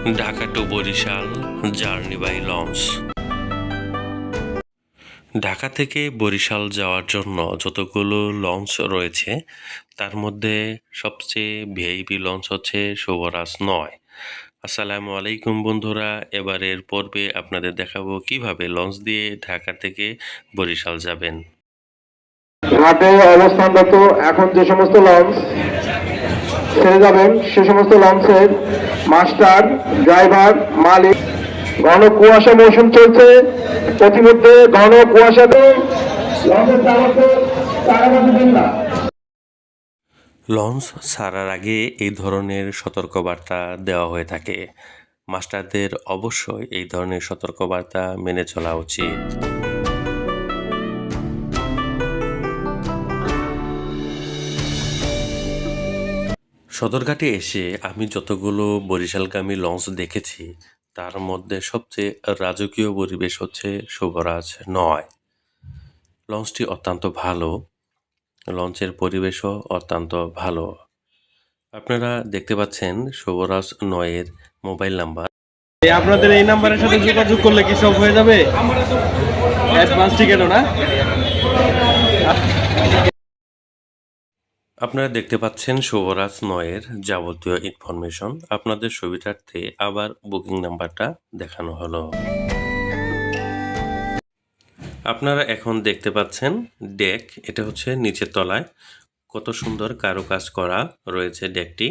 Dhaka to Barishal, journey by launch. Dhaka থেকে বরিশাল যাওয়ার জন্য যতগুলো লঞ্চ রয়েছে, তার মধ্যে সবচেয়ে ভিআইপি লঞ্চ হচ্ছে শুভরাজ নয়। আসসালামু আলাইকুম বন্ধুরা, এবারের পর্বে আপনাদের দেখাবো কীভাবে লঞ্চ দিয়ে ঢাকা থেকে বরিশাল যাবেন। ঘাটে অবস্থানরত এখন যে সমস্ত লঞ্চ ছেড়ে যাবেন। সে সমস্ত লঞ্চের মাস্টার, ড্রাইভার, মালিক, ঘন কুয়াশা মৌসুম চলছে। প্রতিমধ্যে ঘন কুয়াশাতে লঞ্চ ছাড়ার আগে এই ধরনের সতর্কবার্তা দেওয়া হয়ে থাকে। মাস্টারদের অবশ্যই এই ধরনের সতর্কবার্তা মেনে চলা উচিত। সদরঘাটে এসে আমি যতগুলো বরিশালগামী লঞ্চ দেখেছি, তার মধ্যে সবচেয়ে রাজকীয় পরিবেশ হচ্ছে শুভরাজ নয়। লঞ্চটি অত্যন্ত ভালো। লঞ্চের পরিবেশও অত্যন্ত ভালো। আপনারা দেখতে পাচ্ছেন শুভরাজ নয়ের মোবাইল নাম্বার। আপনাদের এই নাম্বারের সাথে যোগাযোগ করলে কি সব হয়ে যাবে? অ্যাডভান্স না? আপনারা দেখতে পাচ্ছেন শুভরাজ নয়ের যাবতীয় ইনফরমেশন আপনাদের সুবিধার্থে আবার বুকিং নাম্বারটা দেখানো হলো। আপনারা এখন দেখতে পাচ্ছেন ডেক এটা হচ্ছে নিচের তলায়। কত সুন্দর কারুকাজ করা রয়েছে ডেকটি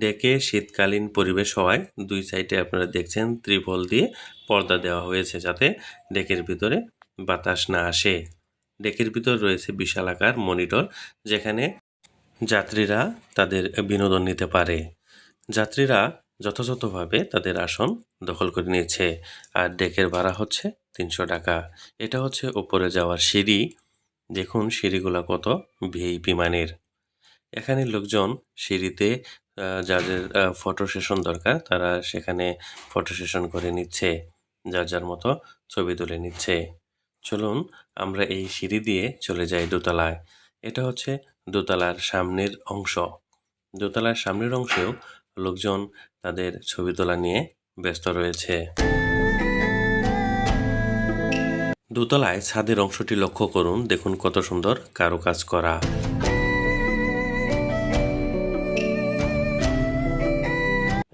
ডেকে শীতকালীন পরিবেশ হওয়ায় দুই সাইডে আপনারা দেখছেন ত্রিপল দিয়ে পর্দা দেওয়া হয়েছে যাতে ডেকের ভিতরে বাতাস না আসে। ডেকের ভিতর রয়েছে বিশাল আকার মনিটর যেখানে যাত্রীরা তাদের বিনোদন নিতে পারে। যাত্রীরা যথাযথভাবে তাদের আসন দখল করে নিয়েছে। আর ডেকের ভাড়া হচ্ছে তিনশো টাকা। এটা হচ্ছে ওপরে যাওয়ার সিঁড়ি। দেখুন সিঁড়িগুলো কত ভিআইপি মানের। এখানে লোকজন সিঁড়িতে যাদের ফটো সেশন দরকার, তারা সেখানে ফটো সেশন করে নিচ্ছে। যার যার মতো ছবি তুলে নিচ্ছে। চলুন আমরা এই সিঁড়ি দিয়ে চলে যাই দোতলায়। এটা হচ্ছে দোতলার সামনের অংশ। দোতলার সামনের অংশেও লোকজন তাদের ছবি তোলা নিয়ে ব্যস্ত রয়েছে। দোতলায় ছাদের অংশটি লক্ষ্য করুন। দেখুন কত সুন্দর কারুকাজ করা।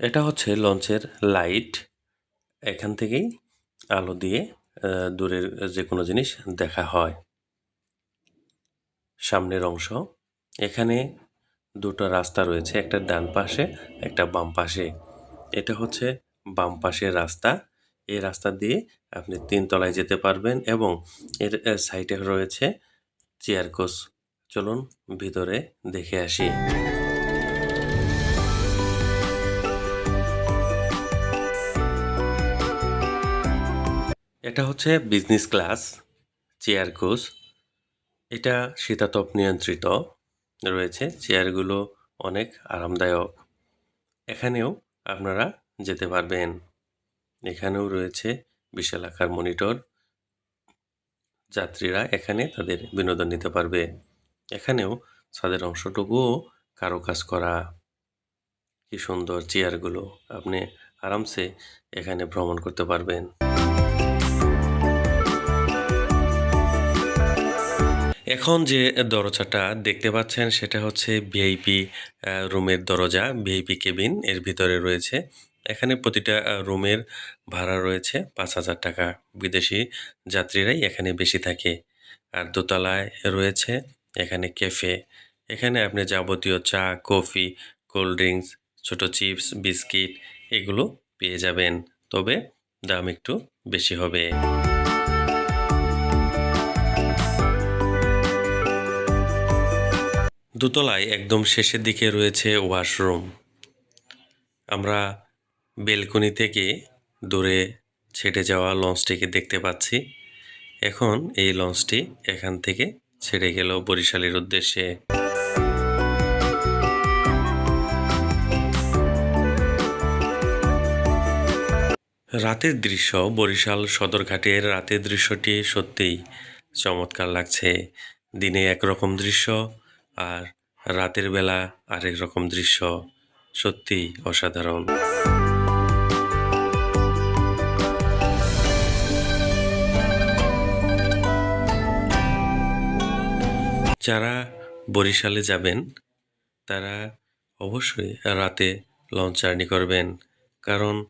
এটা হচ্ছে লঞ্চের লাইট। এখান থেকেই আলো দিয়ে দূরের যে কোনো জিনিস দেখা হয়। সামনের অংশ। এখানে দুটো রাস্তা রয়েছে, একটা ডান পাশে, একটা বাম পাশে। এটা হচ্ছে বাম পাশের রাস্তা। এই রাস্তা দিয়ে আপনি তিন তলায় যেতে পারবেন এবং এর এর সাইডে রয়েছে চেয়ার কোচ। চলুন ভিতরে দেখে আসি। এটা হচ্ছে বিজনেস ক্লাস, চেয়ার কোচ। এটা শীতাতপ নিয়ন্ত্রিত। রয়েছে। চেয়ারগুলো অনেক আরামদায়ক। এখানেও আপনারা যেতে পারবেন। এখানেও রয়েছে বিশাল আকার মনিটর। যাত্রীরা এখানে তাদের বিনোদন নিতে পারবে। এখানেও ছাদের অংশটুকুও কারও কাজ করা। কি সুন্দর চেয়ারগুলো আপনি আরামসে এখানে ভ্রমণ করতে পারবেন। এখন যে দরজাটা দেখতে পাচ্ছেন সেটা হচ্ছে ভিআইপি রুমের দরজা ভিআইপি কেবিন এর ভিতরে রয়েছে। এখানে প্রতিটা রুমের ভাড়া রয়েছে পাঁচ হাজার টাকা। বিদেশি যাত্রীরাই এখানে বেশি থাকে। আর দোতলায় রয়েছে এখানে ক্যাফে। এখানে আপনি যাবতীয় চা, কফি, কোল্ড ড্রিঙ্কস, ছোট চিপস, বিস্কিট এগুলো পেয়ে যাবেন। তবে দাম একটু বেশি হবে। দোতলায় একদম শেষের দিকে রয়েছে ওয়াশরুম। আমরা বেলকনি থেকে দূরে ছেড়ে যাওয়া লঞ্চটিকে দেখতে পাচ্ছি। এখন এই লঞ্চটি এখান থেকে ছেড়ে গেল বরিশালের উদ্দেশ্যে। রাতের দৃশ্য, বরিশাল সদরঘাটের রাতের দৃশ্যটি সত্যিই চমৎকার লাগছে। দিনে একরকম দৃশ্য আর রাতের বেলা আরেক রকম দৃশ্য সত্যিই অসাধারণ। যারা বরিশালে যাবেন, তারা অবশ্যই রাতে লঞ্চ জার্নি করবেন। কারণ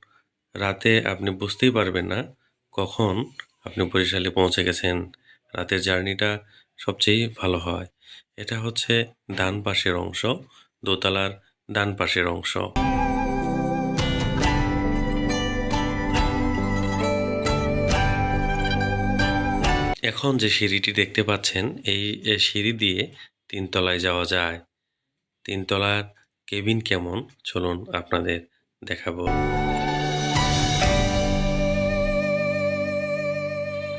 রাতে আপনি বুঝতেই পারবেন না কখন আপনি বরিশালে পৌঁছে গেছেন। রাতের জার্নিটা সবচেয়ে ভালো হয়। এটা হচ্ছে ডান পাশের অংশ, দোতলার ডান পাশের অংশ। এখন যে সিঁড়িটি দেখতে পাচ্ছেন, এই সিঁড়ি দিয়ে তিনতলায় যাওয়া যায়। তিনতলার কেবিন কেমন? চলুন আপনাদের দেখাবো।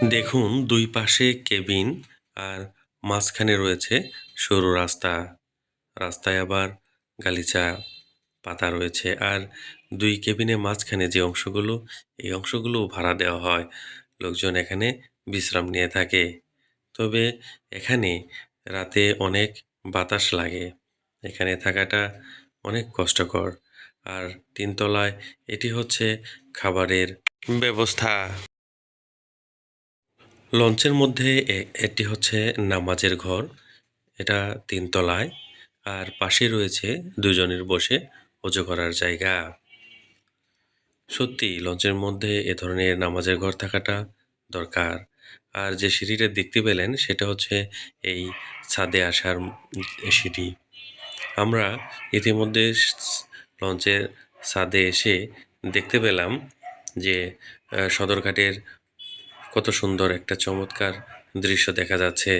দেখুন, দুই পাশে কেবিন আর মাঝখানে রয়েছে সরু রাস্তা। রাস্তায় আবার গালিচা পাতা রয়েছে আর দুই কেবিনে মাঝখানে যে অংশগুলো, এই অংশগুলো ভাড়া দেওয়া হয়। লোকজন এখানে বিশ্রাম নিয়ে থাকে। তবে এখানে রাতে অনেক বাতাস লাগে। এখানে থাকাটা অনেক কষ্টকর। আর তিনতলায় এটি হচ্ছে খাবারের ব্যবস্থা। লঞ্চের মধ্যে এটি হচ্ছে নামাজের ঘর, এটা তিনতলায়, আর পাশে রয়েছে দুজনের বসে অজু করার জায়গা। সত্যি, লঞ্চের মধ্যে এ ধরনের নামাজের ঘর থাকাটা দরকার। আর যে সিঁড়িটা দেখতে পেলেন, সেটা হচ্ছে এই ছাদে আসার সিঁড়ি। আমরা ইতিমধ্যে লঞ্চের ছাদে এসে দেখতে পেলাম যে সদরঘাটের কত সুন্দর একটা চমৎকার দৃশ্য দেখা যাচ্ছে।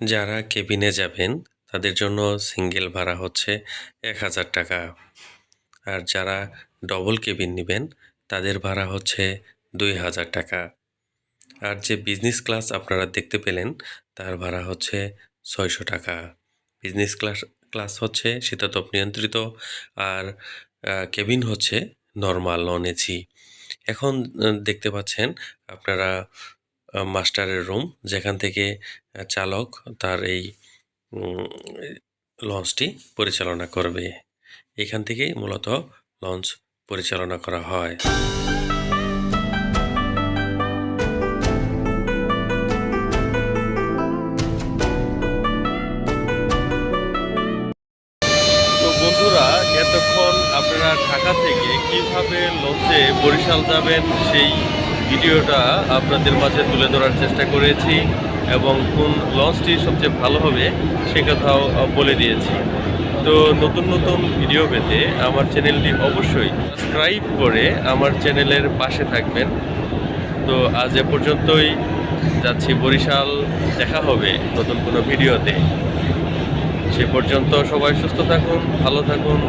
যারা কেবিনে যাবেন তাদের জন্য সিঙ্গেল ভাড়া হচ্ছে এক হাজার টাকা। আর যারা ডবল কেবিন নেবেন, তাদের ভাড়া হচ্ছে দুই হাজার টাকা। আর যে বিজনেস ক্লাস আপনারা দেখতে পেলেন, তার ভাড়া হচ্ছে ছয়শো টাকা। বিজনেস ক্লাস ক্লাস হচ্ছে শীতাতপ নিয়ন্ত্রিত, আর কেবিন হচ্ছে নর্মাল নন এসি এখন দেখতে পাচ্ছেন আপনারা মাস্টারের রুম যেখান থেকে চালক তার এই লঞ্চটি পরিচালনা করবে। এখান থেকেই মূলত লঞ্চ পরিচালনা করা হয়। বন্ধুরা, এতক্ষণ আপনারা ঢাকা থেকে কীভাবে লঞ্চে বরিশাল যাবেন সেই ভিডিওটা আপনাদের মাঝে তুলে ধরার চেষ্টা করেছি এবং কোন লঞ্চটি সবচেয়ে ভালো হবে সে কথাও বলে দিয়েছি। তো নতুন নতুন ভিডিও পেতে আমার চ্যানেলটি অবশ্যই সাবস্ক্রাইব করে আমার চ্যানেলের পাশে থাকবেন। তো আজ এ পর্যন্তই, যাচ্ছি বরিশাল, দেখা হবে নতুন কোনো ভিডিওতে। সে পর্যন্ত সবাই সুস্থ থাকুন, ভালো থাকুন,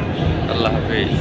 আল্লাহ হাফেজ।